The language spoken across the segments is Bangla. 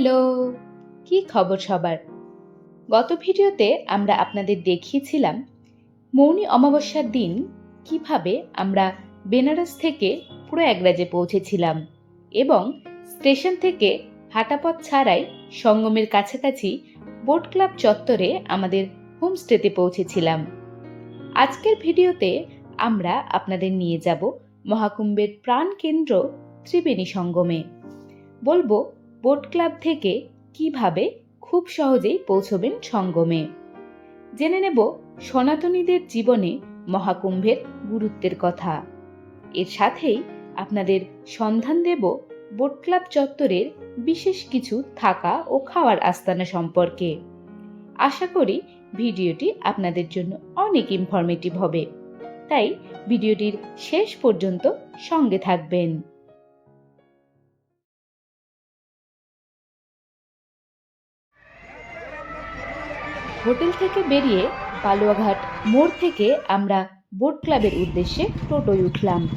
হ্যালো, কি খবর সবার? গত ভিডিওতে আমরা আপনাদের দেখিয়েছিলাম মৌনী অমাবস্যার দিন কীভাবে আমরা বেনারস থেকে পুরো প্রয়াগরাজে পৌঁছেছিলাম এবং স্টেশন থেকে হাঁটাপথ ছাড়াই সঙ্গমের কাছাকাছি বোট ক্লাব চত্বরে আমাদের হোমস্টেতে পৌঁছেছিলাম। আজকের ভিডিওতে আমরা আপনাদের নিয়ে যাব মহাকুম্ভের প্রাণকেন্দ্র ত্রিবেণী সঙ্গমে। বলব বোট ক্লাব থেকে কীভাবে খুব সহজেই পৌঁছবেন সঙ্গমে। জেনে নেব সনাতনীদের জীবনে মহাকুম্ভের গুরুত্বের কথা। এর সাথেই আপনাদের সন্ধান দেব বোট ক্লাব চত্বরের বিশেষ কিছু থাকা ও খাওয়ার আস্তানা সম্পর্কে। আশা করি ভিডিওটি আপনাদের জন্য অনেক ইনফরমেটিভ হবে। তাই ভিডিওটির শেষ পর্যন্ত সঙ্গে থাকবেন। হোটেল থেকে বেরিয়ে বালুয়াঘাট মোড় থেকে আমরা বোট ক্লাবের উদ্দেশ্যে টোটোয় উঠলাম।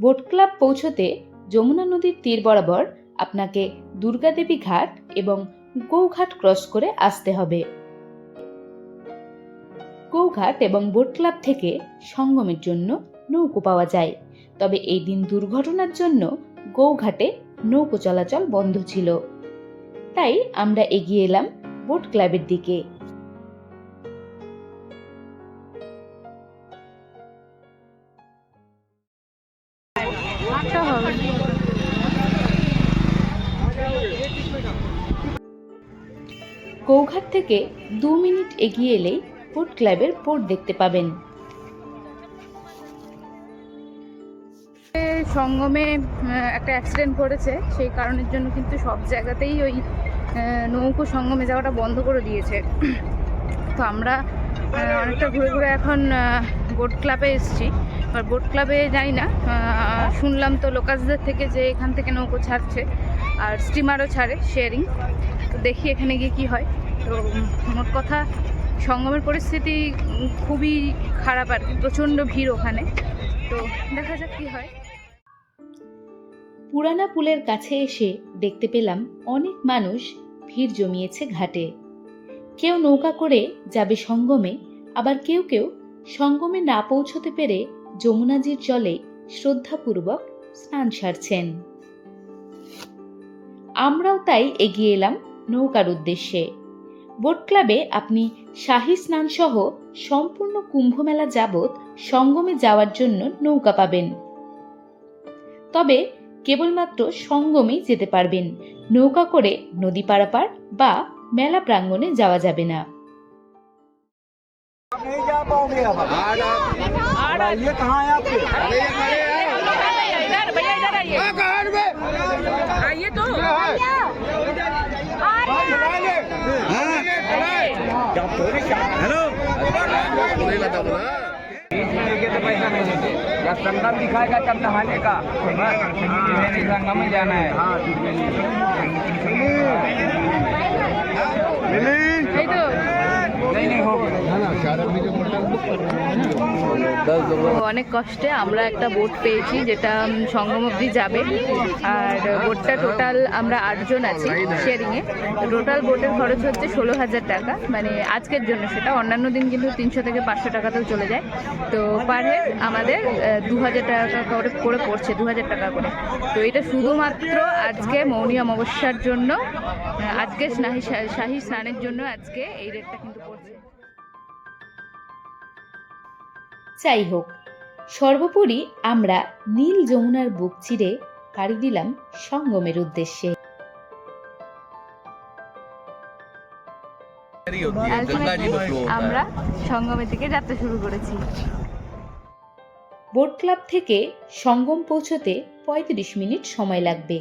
বোট ক্লাব পৌঁছতে যমুনা নদীর তীর বরাবর আপনাকে দুর্গাদেবী ঘাট এবং গৌঘাট ক্রস করে আসতে হবে। গৌঘাট এবং বোট ক্লাব থেকে সঙ্গমের জন্য নৌকো পাওয়া যায়। তবে এই দিন দুর্ঘটনার জন্য গৌঘাটে নৌকো চলাচল বন্ধ ছিল। তাই আমরা এগিয়ে এলাম বোট ক্লাবের দিকে। গৌঘাট থেকে দু মিনিট এগিয়ে এলেই বোট ক্লাবের বোর্ড দেখতে পাবেন। সঙ্গমে একটা অ্যাক্সিডেন্ট করেছে সেই কারণের জন্য কিন্তু সব জায়গাতেই ওই নৌকো সঙ্গমে যাওয়াটা বন্ধ করে দিয়েছে। তো আমরা অনেকটা ঘুরে ঘুরে এখন বোট ক্লাবে এসেছি। আর বোট ক্লাবে যাই না শুনলাম তো লোকাসদের থেকে যে এখান থেকে নৌকো ছাড়ছে, আর স্টিমারও ছাড়ে শেয়ারিং তো দেখি এখানে গিয়ে কি হয়। তো মোট কথা, সঙ্গমের পরিস্থিতি খুবই খারাপ আর কি, প্রচণ্ড ভিড় ওখানে। তো দেখা যাক কী হয়। পুরানা পুলের কাছে এসে দেখতে পেলাম অনেক মানুষ ভিড় জমিয়েছে ঘাটে। কেউ নৌকা করে যাবে সঙ্গমে, আবার কেউ কেউ সঙ্গমে না পৌঁছতে পেরে যমুনাজির জলে শ্রদ্ধাপূর্বক স্নান সারছেন। আমরাও তাই এগিয়ে এলাম নৌকার উদ্দেশ্যে। বোট ক্লাবে আপনি শাহী স্নান সহ সম্পূর্ণ কুম্ভমেলা যাবৎ সঙ্গমে যাওয়ার জন্য নৌকা পাবেন। তবে কেবলমাত্র সঙ্গমেই যেতে পারবেন নৌকা করে নদী পারাপার বা মেলা প্রাঙ্গণে যাওয়া যাবে না नहीं तो पैसा नहीं देते या संगम दिखाएगा तब नहाने का संगम में जाना है मिली অনেক কষ্টে আমরা একটা বোট পেয়েছি, যেটা সঙ্গম অবধি যাবে। আর বোটটা টোটাল আমরা আটজন আছি শেয়ারিংয়ে টোটাল বোটের খরচ হচ্ছে ষোলো হাজার টাকা। মানে আজকের জন্য সেটা। অন্যান্য দিন কিন্তু তিনশো থেকে পাঁচশো টাকাতেও চলে যায়। তো পার হেড আমাদের দু হাজার টাকা করে করে পড়ছে, দু হাজার টাকা করে। তো এটা শুধুমাত্র আজকে মৌনী অমাবস্যার জন্য আজকে স্নাহি, শাহী স্নানের জন্য আজকে এই রেটটা কিন্তু যাই হোক সর্বোপরি আমরা নীল যমুনার বুক চিরে পাড়ি দিলাম সঙ্গমের উদ্দেশ্যে। আমরা সঙ্গমের দিকে যাত্রা শুরু করেছি। বোট ক্লাব থেকে সঙ্গম পৌঁছতে পঁয়ত্রিশ মিনিট সময় লাগবে।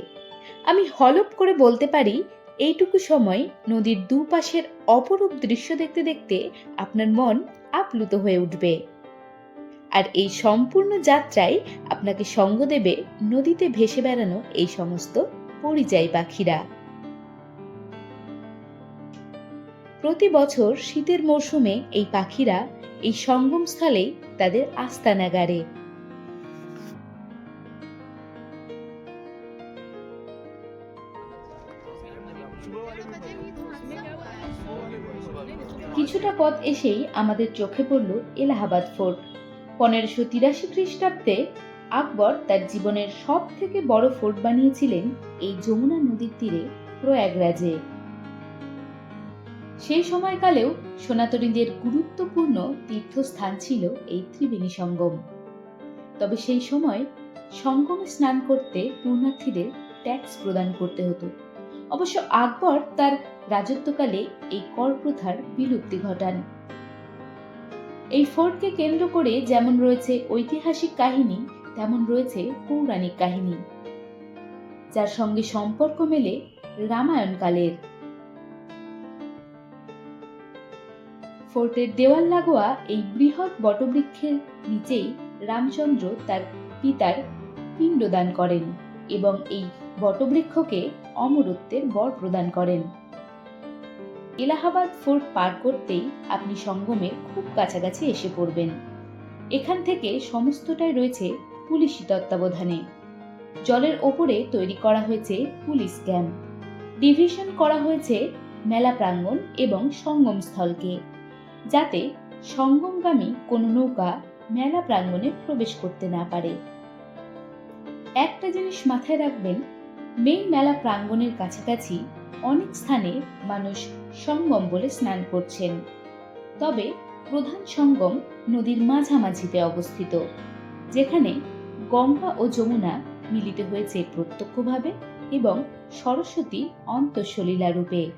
আমি হলপ করে বলতে পারি এইটুকু সময় নদীর দুপাশের অপরূপ দৃশ্য দেখতে দেখতে আপনার মন আপ্লুত হয়ে উঠবে। আর এই সম্পূর্ণ যাত্রায় আপনাকে সঙ্গ দেবে নদীতে ভেসে বেড়ানো এই সমস্ত পরিযায়ী পাখিরা। প্রতি বছর শীতের মরশুমে এই পাখিরা এই সঙ্গমস্থলেই তাদের আস্তানা গাড়ে। কিছুটা পথ এসেই আমাদের চোখে পড়ল এলাহাবাদ ফোর্ট। পনেরোশো তিরাশি খ্রিস্টাব্দে আকবর তার জীবনের সব থেকে বড় ফোর্ট বানিয়েছিলেন এই যমুনা নদীর তীরে প্রয়াগরাজে। সেই সময়কালেও সনাতনীদের গুরুত্বপূর্ণ তীর্থস্থান ছিল এই ত্রিবেণী সঙ্গম। তবে সেই সময় সঙ্গমে স্নান করতে পূর্ণার্থীদের ট্যাক্স প্রদান করতে হতো। অবশ্য আকবর তার রাজত্বকালে এই কর প্রথার বিলুপ্তি ঘটান। এই ফোর্টকে কেন্দ্র করে যেমন রয়েছে ঐতিহাসিক কাহিনী, তেমন রয়েছে পৌরাণিক কাহিনী, যার সঙ্গে সম্পর্ক মেলে রামায়ণ কালের। ফোর্টের দেওয়াল লাগোয়া এই বৃহৎ বটবৃক্ষের নিচেই রামচন্দ্র তার পিতার পিণ্ডদান করেন এবং এই বটবৃক্ষকে অমরত্বের বর প্রদান করেন। এলাহাবাদ ফোর্ট পার করতেই আপনি সঙ্গমের খুব কাছাকাছি এসে পড়বেন। এখান থেকে সমস্তটাই রয়েছে পুলিশি তত্ত্বাবধানে। জলের ওপরে তৈরি করা হয়েছে পুলিশ ক্যাম্প। ডিভিশন করা হয়েছে মেলা প্রাঙ্গণ এবং সঙ্গম স্থলকে যাতে সঙ্গমগামী কোনো নৌকা মেলা প্রাঙ্গণে প্রবেশ করতে না পারে। একটা জিনিস মাথায় রাখবেন, মেইন মেলা প্রাঙ্গণের কাছাকাছি অনেক স্থানে মানুষ সঙ্গম বলে স্নান করছেন। তবে প্রধান সঙ্গম নদীর মাঝামাঝিতে অবস্থিত যেখানে গঙ্গা ও যমুনা মিলিত হয়েছে প্রত্যক্ষভাবে এবং সরস্বতী অন্তঃসলীলা রূপে।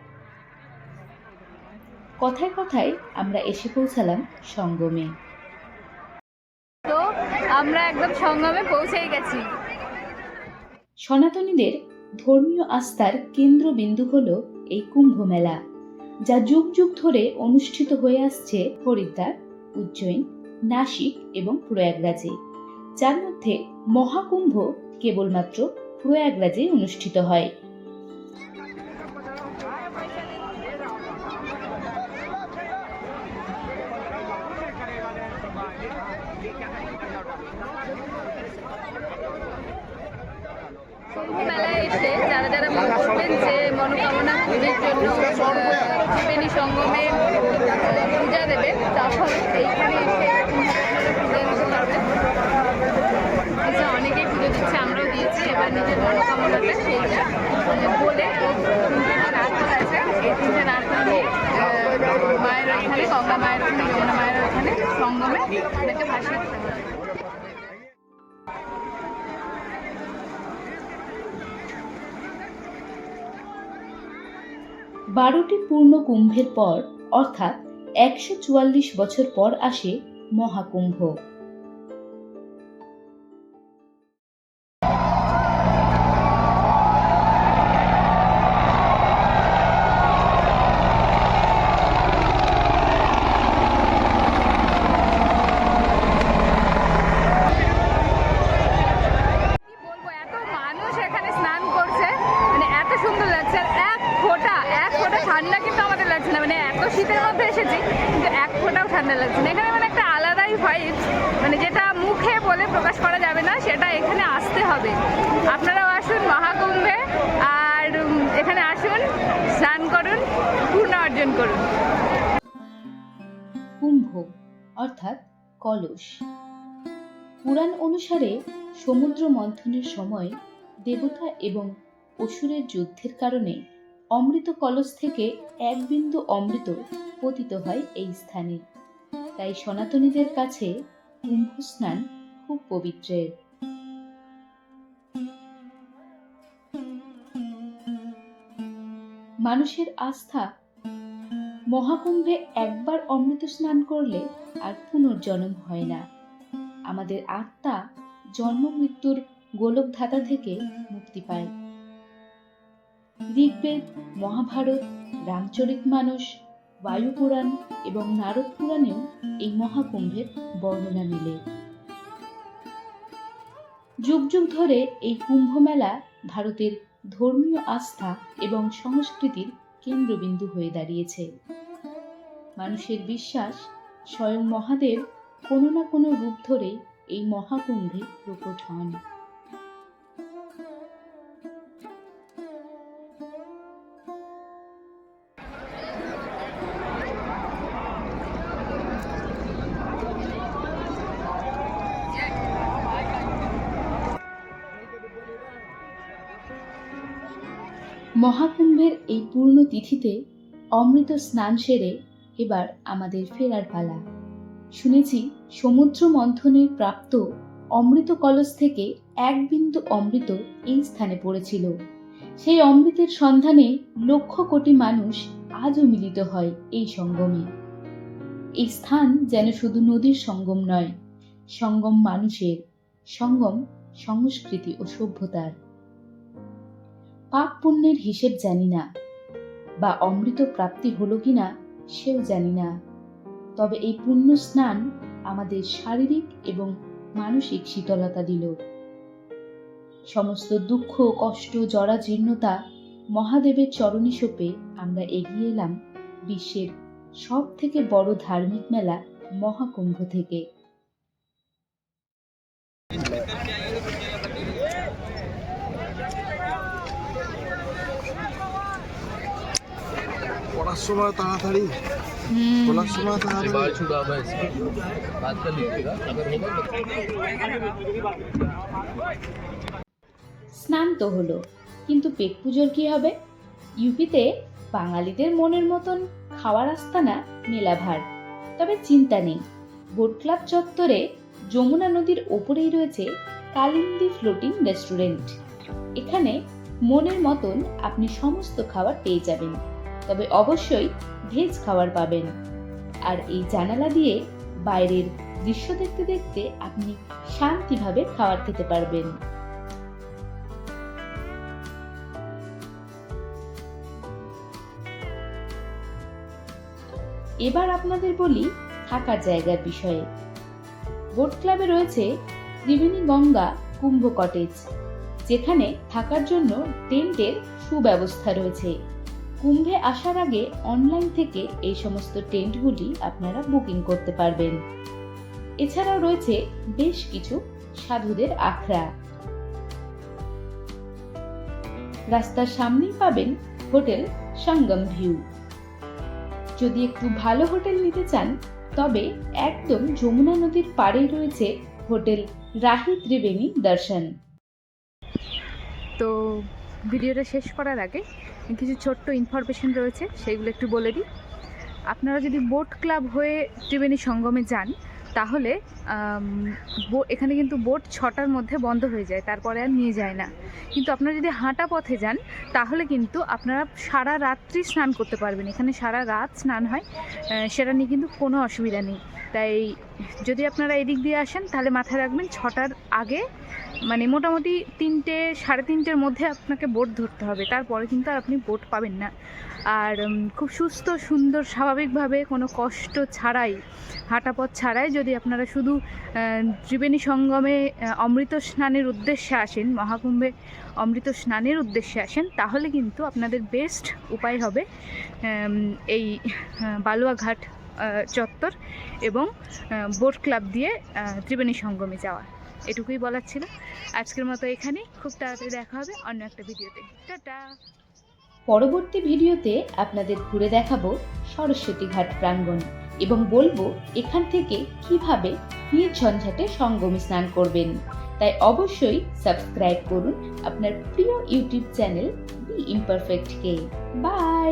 কথায় কথায় আমরা এসে পৌঁছালাম সঙ্গমে। তো আমরা একদম সঙ্গমে পৌঁছেই গেছি। সনাতনীদের ধর্মীয় আস্থার কেন্দ্রবিন্দু হল এই কুম্ভ মেলা যা যুগ যুগ ধরে অনুষ্ঠিত হয়ে আসছে হরিদ্বার, উজ্জয়িন, নাসিক এবং প্রয়াগরাজে। যার মধ্যে মহাকুম্ভ কেবলমাত্র প্রয়াগরাজে অনুষ্ঠিত হয়। মেলায় যারা যারা মনে করবেন যে মনোকামনা পুজোর জন্য ত্রিবেণী সঙ্গমে পূজা দেবেন তখন এইখানে এসে যে অনেকেই পুজো দিচ্ছে, আমরাও দিয়েছি, এবার নিজের মায়ের ওখানে গঙ্গা মায়ের ওখানে মায়ের সঙ্গমে এটাকে ভাসিয়ে বারোটি পূর্ণ কুম্ভের পর অর্থাৎ একশো চুয়াল্লিশ বছর পর আসে মহাকুম্ভ। অর্থাৎ কলস। পুরাণ অনুসারে সমুদ্র মন্থনের সময় দেবতা এবং অসুরের যুদ্ধের কারণে অমৃত কলস থেকে এক বিন্দু অমৃত পতিত হয় এই স্থানে। তাই সনাতনীদের কাছে কুম্ভ স্নান খুব পবিত্রের। মানুষের আস্থা মহাকুম্ভে একবার অমৃত স্নান করলে আর পুনর্জন্ম হয় না। আমাদের আত্মা জন্ম মৃত্যুর গোলক ধাতা থেকে মুক্তি পায়। ঋগ্বেদ, মহাভারত, রামচরিত মানস বায়ু পুরাণ এবং নারদ পুরাণেও এই মহাকুম্ভের বর্ণনা মিলে। যুগ যুগ ধরে এই কুম্ভ মেলা ভারতের ধর্মীয় আস্থা এবং সংস্কৃতির কেন্দ্রবিন্দু হয়ে দাঁড়িয়েছে। মানুষের বিশ্বাস স্বয়ং মহাদেব কোনো না কোনো রূপ ধরে এই মহাকুম্ভে প্রকট হন। মহাকুম্ভের এই পূর্ণ তিথিতে অমৃত স্নান সেরে এবার আমাদের ফেরার পালা। শুনেছি সমুদ্র মন্থনের প্রাপ্ত অমৃত কলস থেকে এক বিন্দু অমৃত এই স্থানে পড়েছিল। সেই অমৃতের সন্ধানে লক্ষ কোটি মানুষ আজও মিলিত হয় এই সঙ্গমে। এই স্থান যেন শুধু নদীর সঙ্গম নয়, সঙ্গম মানুষের, সঙ্গম সংস্কৃতি ও সভ্যতার। পাপ পুণ্যের হিসেব জানি না, বা অমৃত প্রাপ্তি হলো কিনা সেও জানি না। তবে এই পুণ্য স্নান আমাদের শারীরিক এবং মানসিক শীতলতা দিল। সমস্ত দুঃখ, কষ্ট জরা জীর্ণতা মহাদেবের চরণে সোপে আমরা এগিয়ে এলাম বিশ্বের সব থেকে বড় ধার্মিক মেলা মহাকুম্ভ থেকে। খোলার সময় তাড়াতাড়ি। সময় স্নান তো হলো কিন্তু পেট পুজোর কি হবে? ইউপিতে বাঙালিদের মনের মতন খাওয়ার আস্তানা মেলাভার তবে চিন্তা নেই বোট ক্লাব চত্বরে যমুনা নদীর ওপরেই রয়েছে কালিন্দি ফ্লোটিং রেস্টুরেন্ট। এখানে মনের মতন আপনি সমস্ত খাবার পেয়ে যাবেন। তবে অবশ্যই ভেজ খাবার পাবেন। আর এই জানালা দিয়ে বাইরের দৃশ্য দেখতে দেখতে আপনি শান্তিভাবে খাবার খেতে পারবেন। এবার আপনাদের বলি থাকার জায়গার বিষয়ে। বোট ক্লাবে রয়েছে ত্রিবেণী গঙ্গা কুম্ভ কটেজ, যেখানে থাকার জন্য টেন্টের সুব্যবস্থা রয়েছে। কুম্ভে আসার আগে অনলাইন থেকে এই সমস্ত টেন্টগুলি আপনারা বুকিং করতে পারবেন। এছাড়াও রয়েছে বেশ কিছু সাধুদের আখড়া। রাস্তার সামনেই পাবেন হোটেল সঙ্গম ভিউ। যদি একটু ভালো হোটেল নিতে চান, তবে একদম যমুনা নদীর পাড়েই রয়েছে হোটেল রাহি ত্রিবেণী দর্শন। তো ভিডিওটা শেষ করার আগে কিছু ছোট্ট ইনফরমেশন রয়েছে সেইগুলো একটু বলে দিই। আপনারা যদি বোট ক্লাব হয়ে ত্রিবেণী সঙ্গমে যান, তাহলে এখানে কিন্তু বোট ছটার মধ্যে বন্ধ হয়ে যায়, তারপরে আর নিয়ে যায় না। কিন্তু আপনারা যদি হাঁটা পথে যান, তাহলে কিন্তু আপনারা সারা রাত্রি স্নান করতে পারবেন। এখানে সারা রাত স্নান হয় সেটা নিয়ে কিন্তু কোনো অসুবিধা নেই। তাই যদি আপনারা এদিক দিয়ে আসেন, তাহলে মাথায় রাখবেন, ছটার আগে মানে মোটামুটি তিনটে, সাড়ে তিনটের মধ্যে আপনাকে বোট ধরতে হবে। তারপরে কিন্তু আর আপনি বোট পাবেন না। আর খুব সুস্থ, সুন্দর, স্বাভাবিকভাবে কোনো কষ্ট ছাড়াই, হাঁটা পথ ছাড়াই যদি আপনারা শুধু ত্রিবেণী সঙ্গমে অমৃত স্নানের উদ্দেশ্যে আসেন, মহাকুম্ভে অমৃত স্নানের উদ্দেশ্যে আসেন, তাহলে কিন্তু আপনাদের বেস্ট উপায় হবে এই বালুয়াঘাট চত্বর এবং বোট ক্লাব দিয়ে ত্রিবেণী সঙ্গমে যাওয়া। এটুকুই বলার ছিল। আজকের মতো এখানে খুব তাড়াতাড়ি দেখা হবে অন্য একটা ভিডিওতে। টাটা! পরবর্তী ভিডিওতে আপনাদের ঘুরে দেখাবো সরস্বতী ঘাট প্রাঙ্গণ এবং বলব এখান থেকে কীভাবে নির্ঝঞ্ঝাটে সঙ্গমে স্নান করবেন। তাই অবশ্যই সাবস্ক্রাইব করুন আপনার প্রিয় ইউটিউব চ্যানেল বি ইমপারফেক্টকে বাই!